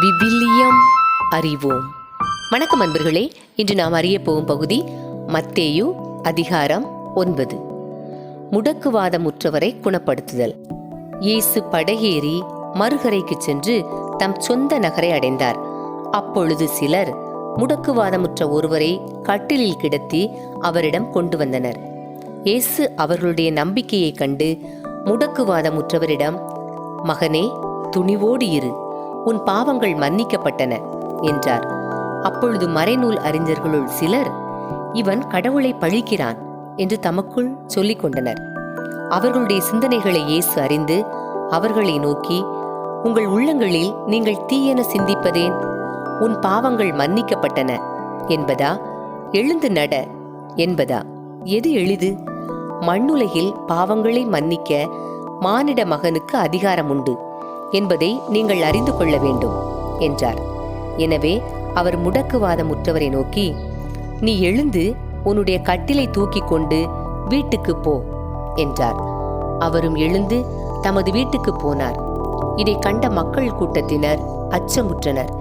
விவிலியம் அறிவோம். வணக்கம் அன்பர்களே இன்று நாம் அறிய போகும் பகுதி மத்தேயு அதிகாரம் ஒன்பது. முடக்குவாதமுற்றவரை குணப்படுத்துதல். இயேசு படகேறி மறுகரைக்கு சென்று தம் சொந்த நகரை அடைந்தார். அப்பொழுது சிலர் முடக்குவாதமுற்ற ஒருவரை கட்டிலில் கிடத்தி அவரிடம் கொண்டு வந்தனர். இயேசு அவர்களுடைய நம்பிக்கையைக் கண்டு முடக்குவாதமுற்றவரிடம் மகனே துணிவோடு இரு. உன் பாவங்கள் மன்னிக்கப்பட்டன என்றார். அப்பொழுது மறைநூல் அறிஞர்களுள் சிலர் இவன் கடவுளை பழிக்கிறான் என்று தமக்குள் சொல்லிக் கொண்டனர். அவர்களுடைய சிந்தனைகளை இயேசு அறிந்து அவர்களை நோக்கி உங்கள் உள்ளங்களில் நீங்கள் தீயென சிந்திப்பதேன்? உன் பாவங்கள் மன்னிக்கப்பட்டன என்பதா? எழுந்து நட என்பதா? எது எளிது? மண்ணுலகில் பாவங்களை மன்னிக்க மானிட மகனுக்கு அதிகாரம் உண்டு என்பதை நீங்கள் அறிந்து கொள்ள வேண்டும் என்றார். எனவே அவர் முடக்குவாதம் உற்றவரை நோக்கி நீ எழுந்து உன்னுடைய கட்டிலை தூக்கிக் கொண்டு வீட்டுக்கு போ என்றார். அவரும் எழுந்து தமது வீட்டுக்கு போனார். இதை கண்ட மக்கள் கூட்டத்தினர் அச்சமுற்றனர்.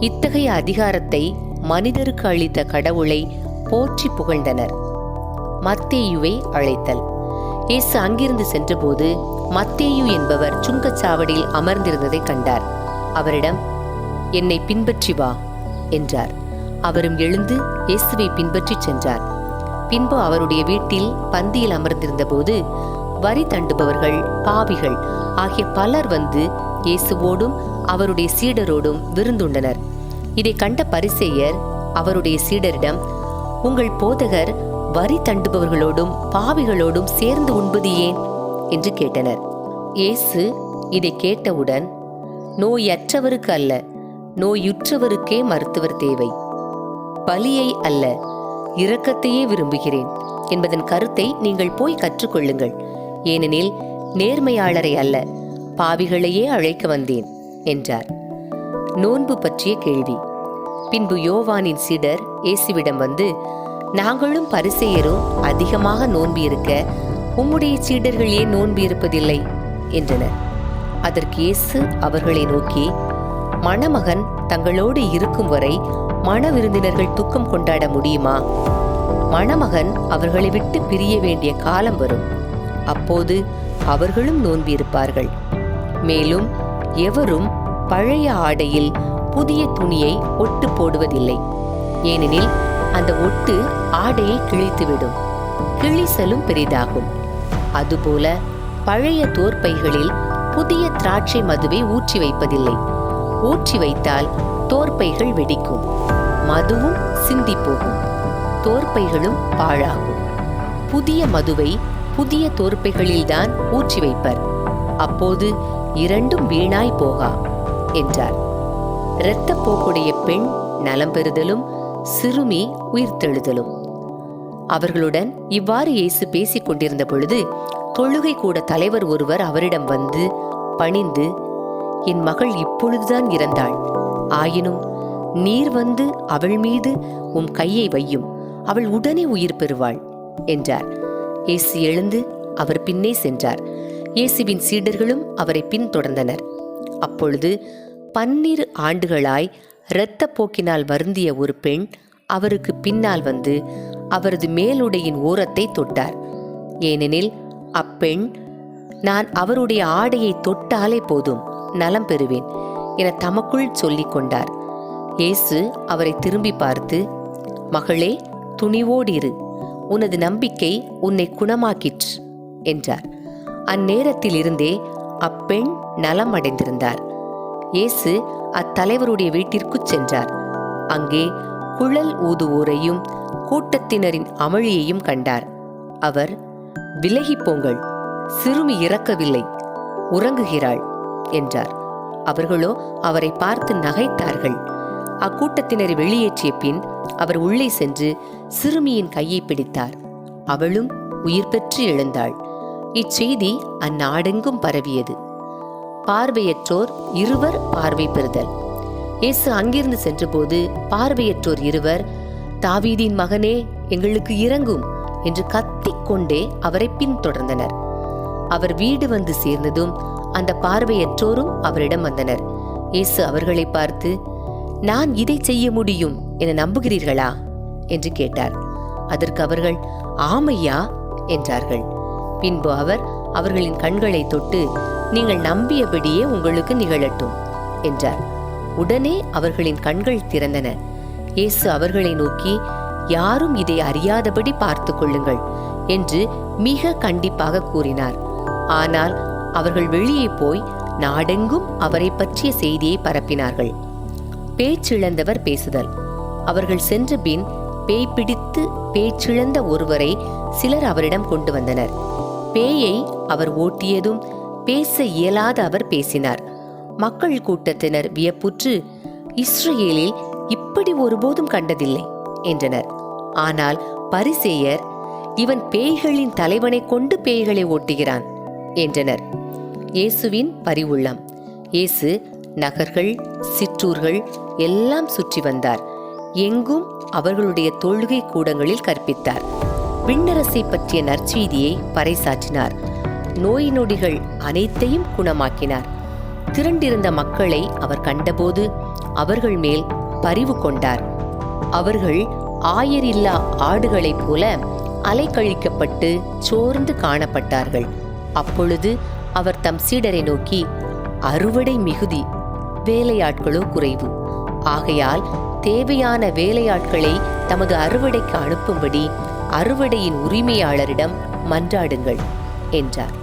இத்தகைய அதிகாரத்தை மனிதருக்கு அளித்த கடவுளை போற்றி புகழ்ந்தனர். மத்தேயுவை அழைத்தல். இயேசு அங்கிருந்து சென்றபோது மத்தேயு என்பவர் சுங்கச்சாவடியில் அமர்ந்திருந்ததை கண்டார். அவரிடம் என்னை பின்பற்றி வா என்றார். அவரும் எழுந்து இயேசுவை பின்பற்றிச் சென்றார். பின்பு அவருடைய வீட்டில் பந்தியில் அமர்ந்திருந்தபோது வரி தண்டுபவர்கள் பாவிகள் ஆகிய பலர் வந்து இயேசுவோடும் அவருடைய சீடரோடும் விருந்துண்டனர். இதை கண்ட பரிசேயர் அவருடைய சீடரிடம் உங்கள் போதகர் வரி தண்டுபவர்களோடும் பாவிகளோடும் சேர்ந்து உண்பது ஏன்? என்று கேட்டனர். இயேசு இதை கேட்டவுடன் நோயற்றவருக்கு அல்ல நோயுற்றவருக்கே மருத்துவர் தேவை. பலியை அல்ல இரக்கத்தையே விரும்புகிறேன் என்பதன் கருத்தை நீங்கள் போய் கற்றுக்கொள்ளுங்கள். ஏனெனில் நேர்மையாளரை அல்ல பாவிகளையே அழைக்க வந்தேன் என்றார். நோன்பு பற்றிய கேள்வி. பின்பு யோவானின் சீடர் இயேசுவிடம் வந்து நாங்களும் பரிசெயரும் அதிகமாக நோன்பியிருக்க உம்முடைய சீடர்கள் ஏன் என்றனர். அதற்கு இயேசு அவர்களை நோக்கி மணமகன் தங்களோடு இருக்கும் வரை மண விருந்தினர்கள் துக்கம் கொண்டாட முடியுமா? மணமகன் அவர்களை விட்டு பிரிய வேண்டிய காலம் வரும். அப்போது அவர்களும் நோன்பியிருப்பார்கள். மேலும் எவரும் பழைய ஆடையில் புதிய துணியை ஒட்டு போடுவதில்லை. ஏனெனில் அந்த ஒட்டு ஆடையை கிழித்துவிடும். கிழிசலும் பெரிதாகும். அதுபோல பழைய தோற்பைகளில் புதிய திராட்சை மதுவை ஊற்றி வைப்பதில்லை. ஊற்றி வைத்தால் தோற்பைகள் வெடிக்கும். மதுவும் சிந்தி போகும். தோற்பைகளும் பாழாகும். புதிய மதுவை புதிய தோற்பைகளில்தான் ஊற்றி வைப்பர். அப்போது இரண்டும் வீணாய் போகா என்றார். இரத்தப்போக்குடைய பெண் நலம் பெறுதலும் சிறுமி உயிர்த்தெழுதலும். அவர்களுடன் இவ்வாறு இயேசு பேசிக் கொண்டிருந்த பொழுது தொழுகை கூட தலைவர் ஒருவர் அவரிடம் வந்து பணிந்து என் மகள் இப்பொழுதுதான் இறந்தாள். ஆயினும் நீர் வந்து அவள் மீது உம் கையை வையும். அவள் உடனே உயிர் பெறுவாள் என்றார். இயேசு எழுந்து அவர் பின்னே சென்றார். இயேசுவின் சீடர்களும் அவரை பின்தொடர்ந்தனர். அப்பொழுது பன்னிரு ஆண்டுகளாய் இரத்தப் போக்கினால் வருந்திய ஒரு பெண் அவருக்கு பின்னால் வந்து அவரது மேலுடையின் ஓரத்தை தொட்டார். ஏனெனில் அப்பெண் நான் அவருடைய ஆடையை தொட்டாலே போதும் நலம் பெறுவேன் என தமக்குள் சொல்லிக் கொண்டார். இயேசு அவரை திரும்பி பார்த்து மகளே துணிவோடிரு உனது நம்பிக்கை உன்னை குணமாக்கிற்று என்றார். அந்நேரத்தில் இருந்தே அப்பெண் நலம் அடைந்திருந்தார் இயேசு அத்தலைவருடைய வீட்டிற்குச் சென்றார். அங்கே குழல் ஊதுவோரையும் கூட்டத்தினரின் அமளியையும் கண்டார். அவர் விலகிப் போங்கள் சிறுமி இறக்கவில்லை உறங்குகிறாள் என்றார். அவர்களோ அவரை பார்த்து நகைத்தார்கள். அக்கூட்டத்தினரை வெளியேற்றிய பின் அவர் உள்ளே சென்று சிறுமியின் கையை பிடித்தார். அவளும் உயிர் பெற்று எழுந்தாள். இச்செய்தி அந்நாடெங்கும் பரவியது. பார்வையற்றோர் இருவர் பார்வை பெறுதல். இயேசு அங்கிருந்து சென்றபோது பார்வையற்றோர் இருவர் தாவீதின் மகனே எங்களுக்கு இறங்கும் என்று கத்திக்கொண்டே அவரை பின்தொடர்ந்தனர். அவர் வீடு வந்து சேர்ந்ததும் அந்த பார்வையற்றோரும் அவரிடம் வந்தனர். இயேசு அவர்களை பார்த்து நான் இதை செய்ய முடியும் என நம்புகிறீர்களா? என்று கேட்டார். அதற்கு அவர்கள் ஆமையா? என்றார்கள். பின்பு அவர் அவர்களின் கண்களை தொட்டு நீங்கள் நம்பியபடியே உங்களுக்கு நிகழட்டும் என்றார். உடனே அவர்களின் கண்கள் திறந்தன. இயேசு அவர்களை நோக்கி யாரும் இதை அறியாதபடி பார்த்து கொள்ளுங்கள் என்று மிக கண்டிப்பாக கூறினார். ஆனால் அவர்கள் வெளியே போய் நாடெங்கும் அவரை பற்றிய செய்தியை பரப்பினார்கள். பேச்சிழந்தவர் பேசுதல். அவர்கள் சென்ற பின் பேய் பிடித்து பேச்சிழந்த ஒருவரை சிலர் அவரிடம் கொண்டு வந்தனர். பேயை அவர் ஓட்டியதும் பேச இயலாத அவர் பேசினார். மக்கள் கூட்டத்தினர் வியப்புற்று இஸ்ரேலில் இப்படி ஒருபோதும் கண்டதில்லை என்றனர். ஆனால் பரிசேயர் இவன் பேய்களின் தலைவனை கொண்டு பேய்களை ஓட்டுகிறான் என்றனர். இயேசுவின் பரிவுள்ளம். இயேசு நகர்கள் சிற்றூர்கள் எல்லாம் சுற்றி வந்தார். எங்கும் அவர்களுடைய தொழுகை கூடங்களில் கற்பித்தார். விண்ணரசை பற்றிய நற்செய்தியை பறைசாற்றினார். நோய் நொடிகள் அனைத்தையும் குணமாக்கினார். திரண்டிருந்த மக்களை அவர் கண்டபோது அவர்கள் மேல் பரிவு கொண்டார். அவர்கள் ஆயரில்லா ஆடுகளைப் போல அலைக்கழிக்கப்பட்டு சோர்ந்து காணப்பட்டார்கள். அப்பொழுது அவர் தம் சீடரை நோக்கி அறுவடை மிகுதி வேலையாட்களோ குறைவு. ஆகையால் தேவையான வேலையாட்களை தமது அறுவடைக்கு அனுப்பும்படி அறுவடையின் உரிமையாளரிடம் மன்றாடுங்கள் என்றார்.